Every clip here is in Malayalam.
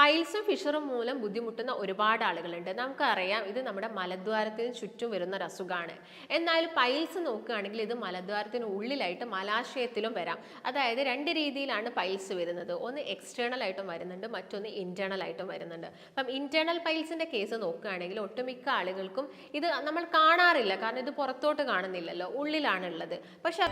പൈൽസും ഫിഷറും മൂലം ബുദ്ധിമുട്ടുന്ന ഒരുപാട് ആളുകളുണ്ട്. നമുക്കറിയാം ഇത് നമ്മുടെ മലദ്വാരത്തിന് ചുറ്റും വരുന്ന ഒരു അസുഖമാണ് എന്നാൽ പൈൽസ് നോക്കുകയാണെങ്കിൽ ഇത് മലദ്വാരത്തിന് ഉള്ളിലായിട്ട് മലാശയത്തിലും വരാം. അതായത് രണ്ട് രീതിയിലാണ് പൈൽസ് വരുന്നത്. ഒന്ന് എക്സ്റ്റേണൽ ആയിട്ടും വരുന്നുണ്ട് മറ്റൊന്ന് ഇന്റേണൽ ആയിട്ടും വരുന്നുണ്ട്. അപ്പം ഇന്റേണൽ പൈൽസിന്റെ കേസ് നോക്കുകയാണെങ്കിൽ ഒട്ടുമിക്ക ആളുകൾക്കും ഇത് നമ്മൾ കാണാറില്ല. കാരണം ഇത് പുറത്തോട്ട് കാണുന്നില്ലല്ലോ ഉള്ളിലാണുള്ളത്. പക്ഷെ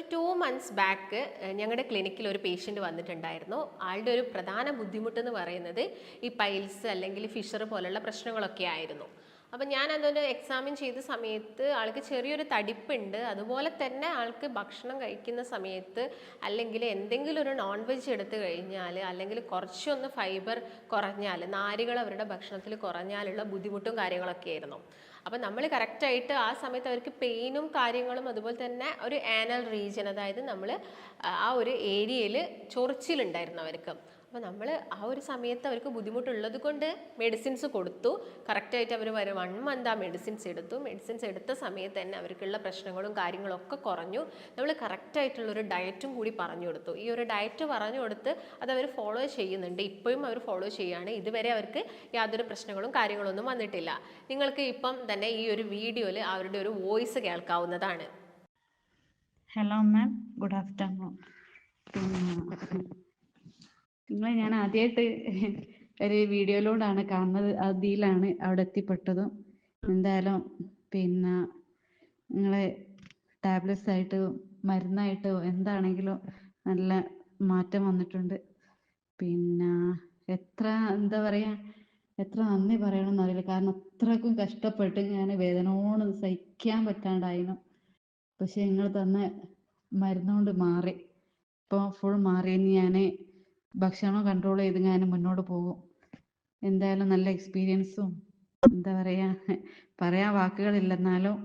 ഒരു ടു മന്ത്സ് ബാക്ക് ഞങ്ങളുടെ ക്ലിനിക്കിൽ ഒരു പേഷ്യന്റ് വന്നിട്ടുണ്ടായിരുന്നു. ആളുടെ ഒരു പ്രധാന ബുദ്ധിമുട്ടെന്ന് പറയുന്നത് ഈ പൈൽസ് അല്ലെങ്കിൽ ഫിഷർ പോലുള്ള പ്രശ്നങ്ങളൊക്കെ ആയിരുന്നു. അപ്പം ഞാൻ അതൊരു എക്സാമിൻ ചെയ്ത സമയത്ത് ആൾക്ക് ചെറിയൊരു തടിപ്പുണ്ട്. അതുപോലെ തന്നെ ആൾക്ക് ഭക്ഷണം കഴിക്കുന്ന സമയത്ത് അല്ലെങ്കിൽ എന്തെങ്കിലും ഒരു നോൺ വെജ് എടുത്തു കഴിഞ്ഞാൽ അല്ലെങ്കിൽ കുറച്ചൊന്ന് ഫൈബർ കുറഞ്ഞാൽ നാരുകൾ അവരുടെ ഭക്ഷണത്തിൽ കുറഞ്ഞാലുള്ള ബുദ്ധിമുട്ടും കാര്യങ്ങളൊക്കെ ആയിരുന്നു. അപ്പം നമ്മൾ കറക്റ്റായിട്ട് ആ സമയത്ത് അവർക്ക് പെയിനും കാര്യങ്ങളും അതുപോലെ തന്നെ ഒരു ആനൽ റീജിയൻ അതായത് നമ്മൾ ആ ഒരു ഏരിയയിൽ ചൊറിച്ചിലുണ്ടായിരുന്നു അവർക്ക്. അപ്പോൾ നമ്മൾ ആ ഒരു സമയത്ത് അവർക്ക് ബുദ്ധിമുട്ടുള്ളത് കൊണ്ട് മെഡിസിൻസ് കൊടുത്തു. കറക്റ്റായിട്ട് അവർ വരെ വൺ മന്ത് ആ മെഡിസിൻസ് എടുത്തു. മെഡിസിൻസ് എടുത്ത സമയത്ത് തന്നെ അവർക്കുള്ള പ്രശ്നങ്ങളും കാര്യങ്ങളും ഒക്കെ കുറഞ്ഞു. നമ്മൾ കറക്റ്റായിട്ടുള്ളൊരു ഡയറ്റും കൂടി പറഞ്ഞു കൊടുത്തു. ഈ ഒരു ഡയറ്റ് പറഞ്ഞു കൊടുത്ത് അത് അവർ ഫോളോ ചെയ്യുന്നുണ്ട്. ഇപ്പോഴും അവർ ഫോളോ ചെയ്യുകയാണ്. ഇതുവരെ അവർക്ക് യാതൊരു പ്രശ്നങ്ങളും കാര്യങ്ങളൊന്നും വന്നിട്ടില്ല. നിങ്ങൾക്ക് ഇപ്പം തന്നെ ഈ ഒരു വീഡിയോയിൽ അവരുടെ ഒരു വോയിസ് കേൾക്കാവുന്നതാണ്. ഹലോ മാം ഗുഡ് ആഫ്റ്റർനൂൺ നിങ്ങളെ ഞാൻ ആദ്യമായിട്ട് ഒരു വീഡിയോയിലൂടെയാണ് കാണുന്നത്. അതിലാണ് അവിടെ എത്തിപ്പെട്ടതും. എന്തായാലും പിന്നെ നിങ്ങളെ ടാബ്ലറ്റ്സ് ആയിട്ട് മരുന്നായിട്ടോ എന്താണെങ്കിലും നല്ല മാറ്റം വന്നിട്ടുണ്ട്. പിന്നെ എത്ര എന്താ പറയാ എത്ര നന്ദി പറയണമെന്ന് അറിയില്ല കാരണം അത്രക്കും കഷ്ടപ്പെട്ട് ഞാൻ വേദനയോട് സഹിക്കാൻ പറ്റാണ്ടായിരുന്നു പക്ഷെ നിങ്ങൾ തന്ന മരുന്നുകൊണ്ട് മാറി. ഇപ്പോൾ ഫുൾ മാറി. ഞാൻ ഭക്ഷണം കൺട്രോൾ ചെയ്ത് ഞാൻ മുന്നോട്ട് പോകും. എന്തായാലും നല്ല എക്സ്പീരിയൻസും എന്താ പറയാ പറയാൻ വാക്കുകളില്ലെന്നാലും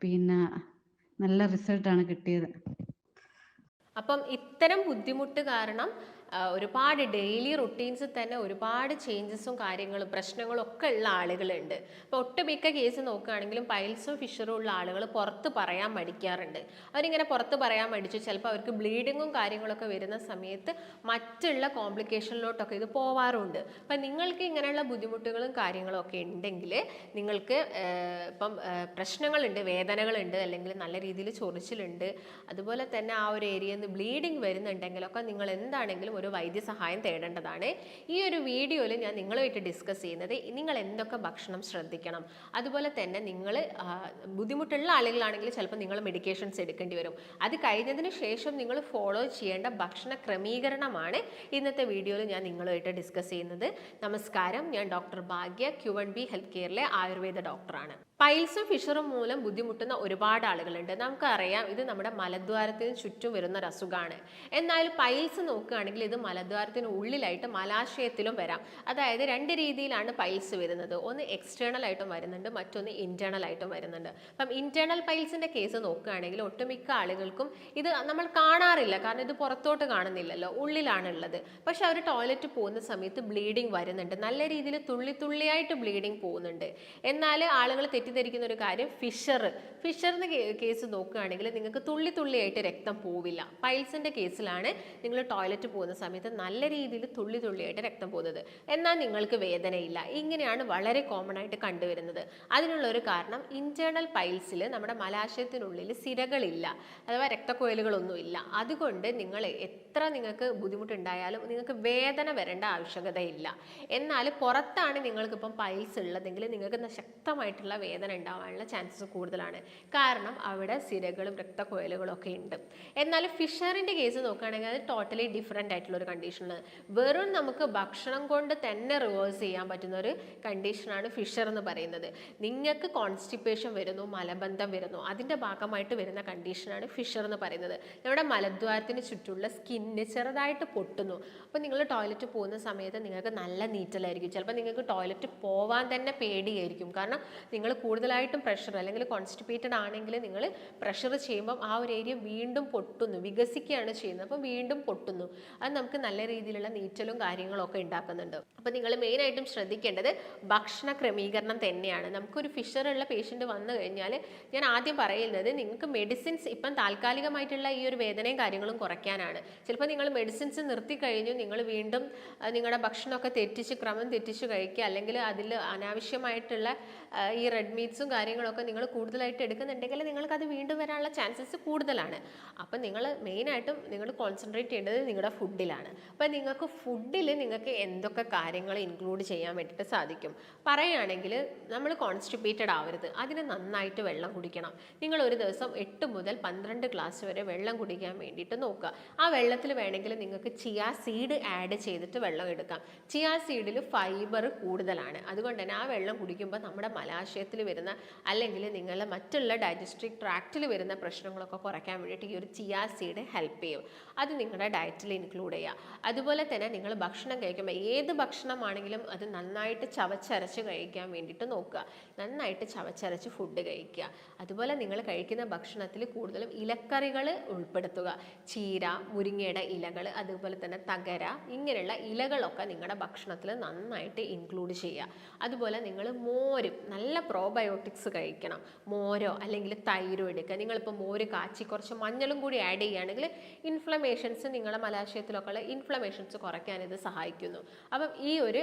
പിന്നെ നല്ല റിസൾട്ടാണ് കിട്ടിയത്. അപ്പം ഇത്തരം ബുദ്ധിമുട്ട് കാരണം ഒരുപാട് ഡെയിലി റുട്ടീൻസിൽ തന്നെ ഒരുപാട് ചേഞ്ചസും കാര്യങ്ങളും പ്രശ്നങ്ങളും ഒക്കെ ഉള്ള ആളുകളുണ്ട്. അപ്പോൾ ഒട്ടുമിക്ക കേസ് നോക്കുകയാണെങ്കിലും പൈൽസും ഫിഷറും ഉള്ള ആളുകൾ പുറത്ത് പറയാൻ മടിക്കാറുണ്ട്. അവരിങ്ങനെ പുറത്ത് പറയാൻ മടിച്ചു. ചിലപ്പോൾ അവർക്ക് ബ്ലീഡിങ്ങും കാര്യങ്ങളൊക്കെ വരുന്ന സമയത്ത് മറ്റുള്ള കോംപ്ലിക്കേഷനിലോട്ടൊക്കെ ഇത് പോവാറുണ്ട്. അപ്പം നിങ്ങൾക്ക് ഇങ്ങനെയുള്ള ബുദ്ധിമുട്ടുകളും കാര്യങ്ങളും ഒക്കെ ഉണ്ടെങ്കിൽ നിങ്ങൾക്ക് ഇപ്പം പ്രശ്നങ്ങളുണ്ട് വേദനകളുണ്ട് അല്ലെങ്കിൽ നല്ല രീതിയിൽ ചൊറിച്ചിലുണ്ട് അതുപോലെ തന്നെ ആ ഒരു ഏരിയയിൽ നിന്ന് ബ്ലീഡിങ് വരുന്നുണ്ടെങ്കിലൊക്കെ നിങ്ങൾ എന്താണെങ്കിലും ഒരു വൈദ്യസഹായം തേടേണ്ടതാണ്. ഈ ഒരു വീഡിയോയിൽ ഞാൻ നിങ്ങളുമായിട്ട് ഡിസ്കസ് ചെയ്യുന്നത് നിങ്ങൾ എന്തൊക്കെ ഭക്ഷണം ശ്രദ്ധിക്കണം. അതുപോലെ തന്നെ നിങ്ങൾ ബുദ്ധിമുട്ടുള്ള ആളുകളാണെങ്കിൽ ചിലപ്പോൾ നിങ്ങൾ മെഡിക്കേഷൻസ് എടുക്കേണ്ടി വരും. അത് കഴിഞ്ഞതിന് ശേഷം നിങ്ങൾ ഫോളോ ചെയ്യേണ്ട ഭക്ഷണ ക്രമീകരണമാണ് ഇന്നത്തെ വീഡിയോയിൽ ഞാൻ നിങ്ങളുമായിട്ട് ഡിസ്കസ് ചെയ്യുന്നത്. നമസ്കാരം. ഞാൻ doctor Bhagya Q B health കെയറിലെ Ayurveda ഡോക്ടറാണ് പൈൽസും ഫിഷറും മൂലം ബുദ്ധിമുട്ടുന്ന ഒരുപാട് ആളുകളുണ്ട്. നമുക്കറിയാം ഇത് നമ്മുടെ മലദ്വാരത്തിന് ചുറ്റും വരുന്ന ഒരു അസുഖമാണ് എന്നാൽ പൈൽസ് നോക്കുകയാണെങ്കിൽ ഇത് മലദ്വാരത്തിന് ഉള്ളിലായിട്ട് മലാശയത്തിലും വരാം. അതായത് രണ്ട് രീതിയിലാണ് പൈൽസ് വരുന്നത്. ഒന്ന് എക്സ്റ്റേണൽ ആയിട്ടും വരുന്നുണ്ട് മറ്റൊന്ന് ഇന്റേണൽ ആയിട്ടും വരുന്നുണ്ട്. അപ്പം ഇന്റേണൽ പൈൽസിന്റെ കേസ് നോക്കുകയാണെങ്കിൽ ഒട്ടുമിക്ക ആളുകൾക്കും ഇത് നമ്മൾ കാണാറില്ല. കാരണം ഇത് പുറത്തോട്ട് കാണുന്നില്ലല്ലോ ഉള്ളിലാണ് ഉള്ളത് പക്ഷെ അവർ ടോയ്ലറ്റ് പോകുന്ന സമയത്ത് ബ്ലീഡിങ് വരുന്നുണ്ട്. നല്ല രീതിയിൽ തുള്ളി തുള്ളിയായിട്ട് ബ്ലീഡിങ് പോകുന്നുണ്ട്. എന്നാൽ ആളുകൾ തെറ്റിദ്ധരിക്കുന്ന ഒരു കാര്യം ഫിഷർ. ഫിഷറിന് കേസ് നോക്കുകയാണെങ്കിൽ നിങ്ങൾക്ക് തുള്ളി തുള്ളിയായിട്ട് രക്തം പോവില്ല. പൈൽസിന്റെ കേസിലാണ് നിങ്ങൾ ടോയ്ലറ്റ് പോകുന്ന സമയത്ത് നല്ല രീതിയിൽ തുള്ളി തുള്ളിയായിട്ട് രക്തം പോകുന്നത്. എന്നാൽ നിങ്ങൾക്ക് വേദനയില്ല. ഇങ്ങനെയാണ് വളരെ കോമൺ ആയിട്ട് കണ്ടുവരുന്നത്. അതിനുള്ള ഒരു കാരണം ഇന്റേർണൽ പൈൽസിൽ നമ്മുടെ മലാശയത്തിനുള്ളിൽ സിരകളില്ല. അഥവാ രക്തക്കൊയലുകളൊന്നുമില്ല. അതുകൊണ്ട് നിങ്ങൾ എത്ര നിങ്ങൾക്ക് ബുദ്ധിമുട്ടുണ്ടായാലും നിങ്ങൾക്ക് വേദന വരേണ്ട ആവശ്യകതയില്ല. എന്നാൽ പുറത്താണ് നിങ്ങൾക്കിപ്പം പൈൽസ് ഉള്ളതെങ്കിൽ നിങ്ങൾക്ക് ശക്തമായിട്ടുള്ള വേദന ഉണ്ടാവാനുള്ള ചാൻസസ് കൂടുതലാണ്. കാരണം അവിടെ സിരകളും രക്തക്കൊയലുകളും ഒക്കെ ഉണ്ട്. എന്നാൽ ഫിഷറിന്റെ കേസ് നോക്കുകയാണെങ്കിൽ അത് ടോട്ടലി ഡിഫറെന്റ് ആയിട്ടുള്ള ഒരു കണ്ടീഷനാണ് വെറും നമുക്ക് ഭക്ഷണം കൊണ്ട് തന്നെ റിവേഴ്സ് ചെയ്യാൻ പറ്റുന്ന ഒരു കണ്ടീഷനാണ് ഫിഷർ എന്ന് പറയുന്നത്. നിങ്ങൾക്ക് കോൺസ്റ്റിപ്പേഷൻ വരുന്നു മലബന്ധം വരുന്നു അതിന്റെ ഭാഗമായിട്ട് വരുന്ന കണ്ടീഷനാണ് ഫിഷർ എന്ന് പറയുന്നത്. നമ്മുടെ മലദ്വാരത്തിന് ചുറ്റുമുള്ള സ്കിന്ന് ചെറുതായിട്ട് പൊട്ടുന്നു. അപ്പോൾ നിങ്ങൾ ടോയ്ലറ്റ് പോകുന്ന സമയത്ത് നിങ്ങൾക്ക് നല്ല നീറ്റലായിരിക്കും. ചിലപ്പോൾ നിങ്ങൾക്ക് ടോയ്ലറ്റ് പോവാൻ തന്നെ പേടിയായിരിക്കും. കാരണം നിങ്ങൾ കൂടുതലായിട്ടും പ്രഷർ അല്ലെങ്കിൽ കോൺസ്റ്റിപ്പേറ്റഡ് ആണെങ്കിൽ നിങ്ങൾ പ്രഷർ ചെയ്യുമ്പം ആ ഒരു ഏരിയ വീണ്ടും പൊട്ടുന്നു വികസിക്കുകയാണ് ചെയ്യുന്നത്. അപ്പം വീണ്ടും പൊട്ടുന്നു. അത് നമുക്ക് നല്ല രീതിയിലുള്ള നീറ്റലും കാര്യങ്ങളൊക്കെ ഉണ്ടാക്കുന്നുണ്ട്. അപ്പം നിങ്ങൾ മെയിനായിട്ടും ശ്രദ്ധിക്കേണ്ടത് ഭക്ഷണ ക്രമീകരണം തന്നെയാണ്. നമുക്കൊരു ഫിഷറുള്ള പേഷ്യന്റ് വന്നു കഴിഞ്ഞാൽ ഞാൻ ആദ്യം പറയുന്നത് നിങ്ങൾക്ക് മെഡിസിൻസ് ഇപ്പം താൽക്കാലികമായിട്ടുള്ള ഈ ഒരു വേദനയും കാര്യങ്ങളും കുറയ്ക്കാനാണ്. ചിലപ്പോൾ നിങ്ങൾ മെഡിസിൻസ് നിർത്തി കഴിഞ്ഞു നിങ്ങൾ വീണ്ടും നിങ്ങളുടെ ഭക്ഷണമൊക്കെ തെറ്റിച്ച് ക്രമം തെറ്റിച്ച് കഴിക്കുക അല്ലെങ്കിൽ അതിൽ അനാവശ്യമായിട്ടുള്ള ഈ റെഡ് മീറ്റ്സും കാര്യങ്ങളൊക്കെ നിങ്ങൾ കൂടുതലായിട്ട് എടുക്കുന്നുണ്ടെങ്കിൽ നിങ്ങൾക്ക് അത് വീണ്ടും വരാനുള്ള ചാൻസസ് കൂടുതലാണ്. അപ്പം നിങ്ങൾ മെയിനായിട്ടും നിങ്ങൾ കോൺസെൻട്രേറ്റ് ചെയ്യേണ്ടത് നിങ്ങളുടെ ഫുഡിലാണ് അപ്പം നിങ്ങൾക്ക് ഫുഡിൽ നിങ്ങൾക്ക് എന്തൊക്കെ കാര്യങ്ങൾ ഇൻക്ലൂഡ് ചെയ്യാൻ വേണ്ടിയിട്ട് സാധിക്കും? പറയുകയാണെങ്കിൽ നമ്മൾ കോൺസ്റ്റിപ്പേറ്റഡ് ആവരുത്. അതിന് നന്നായിട്ട് വെള്ളം കുടിക്കണം. നിങ്ങൾ ഒരു ദിവസം എട്ട് മുതൽ പന്ത്രണ്ട് ഗ്ലാസ് വരെ വെള്ളം കുടിക്കാൻ വേണ്ടിയിട്ട് നോക്കുക. ആ വെള്ളത്തിൽ വേണമെങ്കിൽ നിങ്ങൾക്ക് ചിയാ സീഡ് ആഡ് ചെയ്തിട്ട് വെള്ളം എടുക്കാം. ചിയാ സീഡിൽ ഫൈബർ കൂടുതലാണ്. അതുകൊണ്ട് തന്നെ ആ വെള്ളം കുടിക്കുമ്പോൾ നമ്മുടെ മലാശയത്തിൽ വരുന്ന അല്ലെങ്കിൽ നിങ്ങളുടെ മറ്റുള്ള ഡൈജസ്റ്റീവ് ട്രാക്റ്റിൽ വരുന്ന പ്രശ്നങ്ങളൊക്കെ കുറയ്ക്കാൻ വേണ്ടിയിട്ട് ഈ ഒരു ചിയാ സീഡ് ഹെൽപ്പ് ചെയ്യും. അത് നിങ്ങളുടെ ഡയറ്റിൽ ഇൻക്ലൂഡ് ചെയ്യുക. അതുപോലെ തന്നെ നിങ്ങൾ ഭക്ഷണം കഴിക്കുമ്പോൾ ഏത് ഭക്ഷണമാണെങ്കിലും അത് നന്നായിട്ട് ചവച്ചരച്ച് കഴിക്കാൻ വേണ്ടിയിട്ട് നോക്കുക. നന്നായിട്ട് ചവച്ചരച്ച് ഫുഡ് കഴിക്കുക. അതുപോലെ നിങ്ങൾ കഴിക്കുന്ന ഭക്ഷണത്തിൽ കൂടുതലും ഇലക്കറികൾ ഉൾപ്പെടുത്തുക. ചീര മുരിങ്ങയുടെ ഇലകൾ അതുപോലെ തന്നെ തകര ഇങ്ങനെയുള്ള ഇലകളൊക്കെ നിങ്ങളുടെ ഭക്ഷണത്തിൽ നന്നായിട്ട് ഇൻക്ലൂഡ് ചെയ്യുക. അതുപോലെ നിങ്ങൾ മോരും നല്ല പ്രോബയോട്ടിക്സ് കഴിക്കണം. മോരോ അല്ലെങ്കിൽ തൈരോ എടുക്കുക. നിങ്ങളിപ്പോൾ മോര് കാച്ചി കുറച്ച് മഞ്ഞളും കൂടി ആഡ് ചെയ്യുകയാണെങ്കിൽ ഇൻഫ്ലമേഷൻസ് നിങ്ങളുടെ മലാശയത്തിലൊക്കെ ഉള്ള ഇൻഫ്ലമേഷൻസ് കുറയ്ക്കാൻ ഇത് സഹായിക്കുന്നു. അപ്പം ഈ ഒരു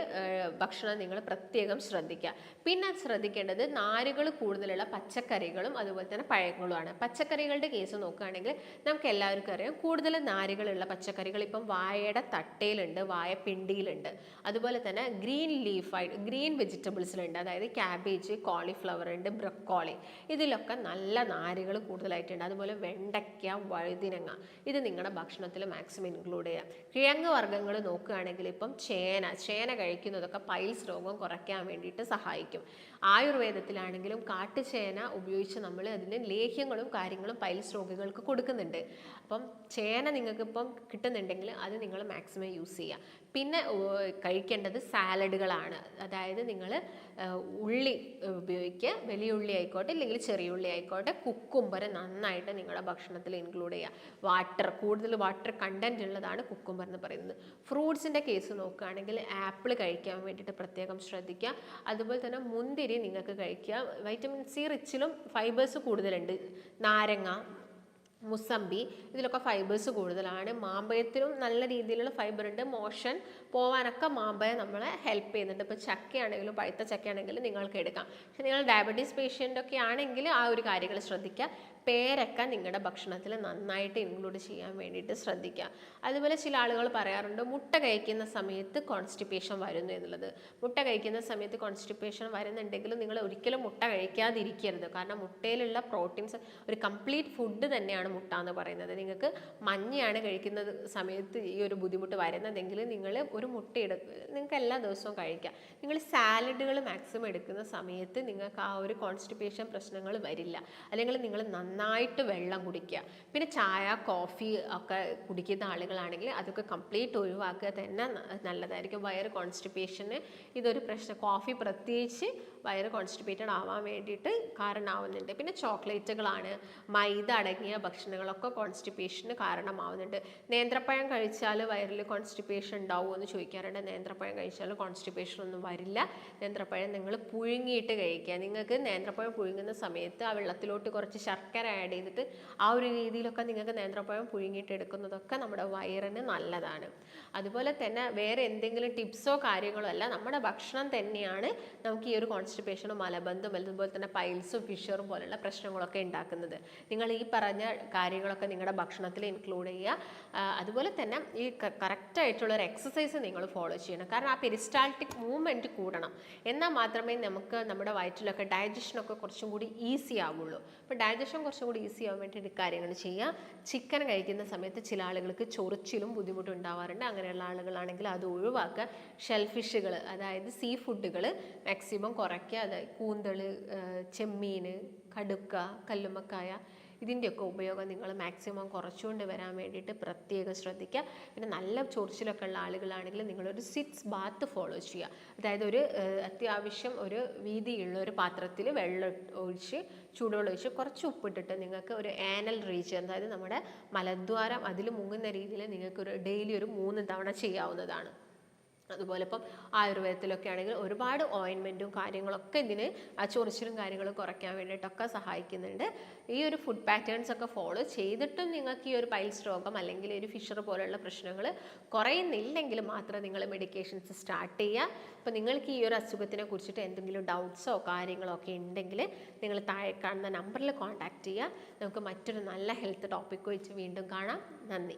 ഭക്ഷണം നിങ്ങൾ പ്രത്യേകം ശ്രദ്ധിക്കുക. പിന്നെ ശ്രദ്ധിക്കേണ്ടത് നാരുകൾ കൂടുതലുള്ള പച്ചക്കറികളും അതുപോലെ തന്നെ പഴങ്ങളുമാണ്. പച്ചക്കറികളുടെ കേസ് നോക്കുകയാണെങ്കിൽ നമുക്ക് എല്ലാവർക്കും അറിയാം കൂടുതൽ നാരുകളുള്ള പച്ചക്കറികൾ ഇപ്പം വാഴയുടെ തട്ടയിലുണ്ട് വായ പിണ്ടിയിലുണ്ട് അതുപോലെ തന്നെ ഗ്രീൻ ലീഫായിട്ട് ഗ്രീൻ വെജിറ്റബിൾസിലുണ്ട്. അതായത് ക്യാബേജ് കോളിഫ്ലവർ ഉണ്ട് ബ്രൊക്കോളി ഇതിലൊക്കെ നല്ല നാരുകൾ കൂടുതലായിട്ടുണ്ട്. അതുപോലെ വെണ്ടയ്ക്ക വഴുതിനങ്ങ. ഇത് നിങ്ങളുടെ ഭക്ഷണത്തിൽ മാക്സിമം ഇൻക്ലൂഡ് ചെയ്യാം കിഴങ്ങ് വർഗങ്ങൾ നോക്കുകയാണെങ്കിൽ ഇപ്പം ചേന ചേന കഴിക്കുന്നതൊക്കെ പൈൽസ് രോഗം കുറയ്ക്കാൻ വേണ്ടിയിട്ട് സഹായിക്കും. ആയുർവേദത്തിലാണെങ്കിലും കാട്ടുചേന ഉപയോഗിച്ച് നമ്മൾ അതിന് ലേഹ്യങ്ങളും കാര്യങ്ങളും പൈൽസ് രോഗികൾക്ക് കൊടുക്കുന്നുണ്ട്. അപ്പം ചേന നിങ്ങൾക്ക് ഇപ്പം കിട്ടുന്നുണ്ടെങ്കിൽ അത് നിങ്ങൾ മാക്സിമം യൂസ് ചെയ്യുക. പിന്നെ കഴിക്കേണ്ടത് സാലഡുകളാണ്. അതായത് നിങ്ങൾ ഉള്ളി ഉപയോഗിക്കുക. വലിയ ഉള്ളി ആയിക്കോട്ടെ ഇല്ലെങ്കിൽ ചെറിയ ഉള്ളി ആയിക്കോട്ടെ കുക്കുംബർ നന്നായിട്ട് നിങ്ങളുടെ ഭക്ഷണത്തിൽ ഇൻക്ലൂഡ് ചെയ്യുക. വാട്ടർ കൂടുതൽ വാട്ടർ കണ്ടന്റ് ഉള്ളതാണ് കുക്കുംബർ എന്ന് പറയുന്നത്. ഫ്രൂട്ട്സിന്റെ കേസ് നോക്കുകയാണെങ്കിൽ ആപ്പിൾ കഴിക്കാൻ വേണ്ടിയിട്ട് പ്രത്യേകം ശ്രദ്ധിക്കുക. അതുപോലെ തന്നെ മുന്തിരി നിങ്ങൾക്ക് കഴിക്കുക. വൈറ്റമിൻ സി റിച്ചിലും ഫൈബേഴ്സ് കൂടുതലുണ്ട്. നാരങ്ങ മുസമ്പി ഇതിലൊക്കെ ഫൈബേഴ്സ് കൂടുതലാണ്. മാമ്പഴത്തിലും നല്ല രീതിയിലുള്ള ഫൈബർ ഉണ്ട്. മോഷൻ പോവാനൊക്കെ മാമ്പഴം നമ്മളെ ഹെൽപ്പ് ചെയ്യുന്നുണ്ട്. ഇപ്പോൾ ചക്കയാണെങ്കിലും പഴുത്ത ചക്കയാണെങ്കിലും നിങ്ങൾക്ക് എടുക്കാം. പക്ഷെ നിങ്ങൾ ഡയബറ്റീസ് പേഷ്യന്റ് ഒക്കെ ആണെങ്കിൽ ആ ഒരു കാര്യങ്ങൾ ശ്രദ്ധിക്കുക. പേരക്ക നിങ്ങളുടെ ഭക്ഷണത്തിൽ നന്നായിട്ട് ഇൻക്ലൂഡ് ചെയ്യാൻ വേണ്ടിയിട്ട് ശ്രദ്ധിക്കുക അതുപോലെ ചില ആളുകൾ പറയാറുണ്ട് മുട്ട കഴിക്കുന്ന സമയത്ത് കോൺസ്റ്റിപ്പേഷൻ വരുന്നു എന്നുള്ളത്. മുട്ട കഴിക്കുന്ന സമയത്ത് കോൺസ്റ്റിപ്പേഷൻ വരുന്നുണ്ടെങ്കിൽ നിങ്ങൾ ഒരിക്കലും മുട്ട കഴിക്കാതിരിക്കരുത്. കാരണം മുട്ടയിലുള്ള പ്രോട്ടീൻസ് ഒരു കംപ്ലീറ്റ് ഫുഡ് തന്നെയാണ് മുട്ട എന്ന് പറയുന്നത്. നിങ്ങൾക്ക് മഞ്ഞയാണ് കഴിക്കുന്ന സമയത്ത് ഈ ഒരു ബുദ്ധിമുട്ട് വരുന്നതെങ്കിൽ നിങ്ങൾ ഒരു മുട്ട എടുക്കുക നിങ്ങൾക്ക് എല്ലാ ദിവസവും കഴിക്കാം. നിങ്ങൾ സാലഡുകൾ മാക്സിമം എടുക്കുന്ന സമയത്ത് നിങ്ങൾക്ക് ആ ഒരു കോൺസ്റ്റിപ്പേഷൻ പ്രശ്നങ്ങൾ വരില്ല. അല്ലെങ്കിൽ നിങ്ങൾ നന്നായിട്ട് വെള്ളം കുടിക്കുക. പിന്നെ ചായ കോഫി ഒക്കെ കുടിക്കുന്ന ആളുകളാണെങ്കിൽ അതൊക്കെ കംപ്ലീറ്റ് ഒഴിവാക്കുക തന്നെ നല്ലതായിരിക്കും. വയറ് കോൺസ്റ്റിപ്പേഷന് ഇതൊരു പ്രശ്നം. കോഫി പ്രത്യേകിച്ച് വയറ് കോൺസ്റ്റിപ്പേറ്റഡ് ആവാൻ വേണ്ടിയിട്ട് കാരണമാവുന്നുണ്ട്. പിന്നെ ചോക്ലേറ്റുകളാണ് മൈദ അടങ്ങിയ ഭക്ഷണങ്ങളൊക്കെ കോൺസ്റ്റിപ്പേഷന് കാരണമാവുന്നുണ്ട്. നേന്ത്രപ്പഴം കഴിച്ചാൽ വയറിൽ കോൺസ്റ്റിപ്പേഷൻ ഉണ്ടാവുമോ എന്ന് ചോദിക്കാറുണ്ട്. നേന്ത്രപ്പഴം കഴിച്ചാൽ കോൺസ്റ്റിപ്പേഷൻ ഒന്നും വരില്ല. നേന്ത്രപ്പഴം നിങ്ങൾ പുഴുങ്ങിയിട്ട് കഴിക്കുക. നിങ്ങൾക്ക് നേന്ത്രപ്പഴം പുഴുങ്ങുന്ന സമയത്ത് ആ വെള്ളത്തിലോട്ട് കുറച്ച് ശർക്കര ആഡ് ചെയ്തിട്ട് ആ ഒരു രീതിയിലൊക്കെ നിങ്ങൾക്ക് നേന്ത്രപ്പഴം പുഴുങ്ങിയിട്ട് എടുക്കുന്നതൊക്കെ നമ്മുടെ വയറിന് നല്ലതാണ്. അതുപോലെ തന്നെ വേറെ എന്തെങ്കിലും ടിപ്സോ കാര്യങ്ങളോ അല്ല നമ്മുടെ ഭക്ഷണം തന്നെയാണ് നമുക്ക് ഈ ഒരു കോൺസ്റ്റിപ്പേഷനും മലബന്ധം അതുപോലെ തന്നെ പൈൽസും ഫിഷറും പോലുള്ള പ്രശ്നങ്ങളൊക്കെ ഉണ്ടാക്കുന്നത്. നിങ്ങൾ ഈ പറഞ്ഞ കാര്യങ്ങളൊക്കെ നിങ്ങളുടെ ഭക്ഷണത്തിൽ ഇൻക്ലൂഡ് ചെയ്യുക. അതുപോലെ തന്നെ ഈ കറക്റ്റ് ആയിട്ടുള്ള ഒരു എക്സസൈസ് നിങ്ങൾ ഫോളോ ചെയ്യണം. കാരണം ആ പെരിസ്റ്റാൾട്ടിക് മൂവ്മെന്റ് കൂടണം. എന്നാൽ മാത്രമേ നമുക്ക് നമ്മുടെ വയറ്റിലൊക്കെ ഡൈജഷനൊക്കെ കുറച്ചും കൂടി ഈസി ആവുള്ളൂ. അപ്പോൾ ഡൈജഷൻ കുറച്ചും കൂടി ഈസി ആവാൻ വേണ്ടിയിട്ട് കാര്യങ്ങൾ ചെയ്യുക. ചിക്കൻ കഴിക്കുന്ന സമയത്ത് ചില ആളുകൾക്ക് ചൊറിച്ചിലും ബുദ്ധിമുട്ടുണ്ടാവാറുണ്ട് അങ്ങനെയുള്ള ആളുകളാണെങ്കിൽ അത് ഒഴിവാക്കുക. ഷെൽഫിഷുകൾ അതായത് സീ ഫുഡുകൾ മാക്സിമം കുറയ്ക്കുക അതായത് കൂന്തൾ ചെമ്മീൻ കടുക്ക കല്ലുമ്മക്കായ ഇതിന്റെയൊക്കെ ഉപയോഗം നിങ്ങൾ മാക്സിമം കുറച്ചുകൊണ്ട് വരാൻ വേണ്ടിയിട്ട് പ്രത്യേകം ശ്രദ്ധിക്കുക. പിന്നെ നല്ല ചൊറിച്ചിലൊക്കെ ഉള്ള ആളുകളാണെങ്കിൽ നിങ്ങളൊരു സിറ്റ്സ് ബാത്ത് ഫോളോ ചെയ്യുക. അതായത് ഒരു അത്യാവശ്യം ഒരു വീതിയുള്ള ഒരു പാത്രത്തിൽ വെള്ളം ഒഴിച്ച് ചൂടുവെള്ളം ഒഴിച്ച് കുറച്ച് ഉപ്പിട്ടിട്ട് നിങ്ങൾക്ക് ഒരു ആനൽ റീച്ച് അതായത് നമ്മുടെ മലദ്വാരം അതിൽ മുങ്ങുന്ന രീതിയിൽ നിങ്ങൾക്ക് ഒരു ഡെയിലി ഒരു മൂന്ന് തവണ ചെയ്യാവുന്നതാണ്. അതുപോലെ ഇപ്പം ആയുർവേദത്തിലൊക്കെ ആണെങ്കിൽ ഒരുപാട് ഓയിൻമെന്റും കാര്യങ്ങളൊക്കെ ഇതിന് ആ ചൊറിച്ചിലും കാര്യങ്ങളും കുറയ്ക്കാൻ വേണ്ടിയിട്ടൊക്കെ സഹായിക്കുന്നുണ്ട്. ഈ ഒരു ഫുഡ് പാറ്റേൺസ് ഒക്കെ ഫോളോ ചെയ്തിട്ടും നിങ്ങൾക്ക് ഈ ഒരു പൈൽസ് രോഗം അല്ലെങ്കിൽ ഒരു ഫിഷർ പോലുള്ള പ്രശ്നങ്ങൾ കുറയുന്നില്ലെങ്കിൽ മാത്രം നിങ്ങൾ മെഡിക്കേഷൻസ് സ്റ്റാർട്ട് ചെയ്യുക. അപ്പോൾ നിങ്ങൾക്ക് ഈ ഒരു അസുഖത്തിനെ കുറിച്ചിട്ട് എന്തെങ്കിലും ഡൗട്ട്സോ കാര്യങ്ങളോ ഒക്കെ ഉണ്ടെങ്കിൽ നിങ്ങൾ താഴെ കാണുന്ന നമ്പറിൽ കോൺടാക്റ്റ് ചെയ്യുക. നമുക്ക് മറ്റൊരു നല്ല ഹെൽത്ത് ടോപ്പിക്ക് വെച്ച് വീണ്ടും കാണാം. നന്ദി.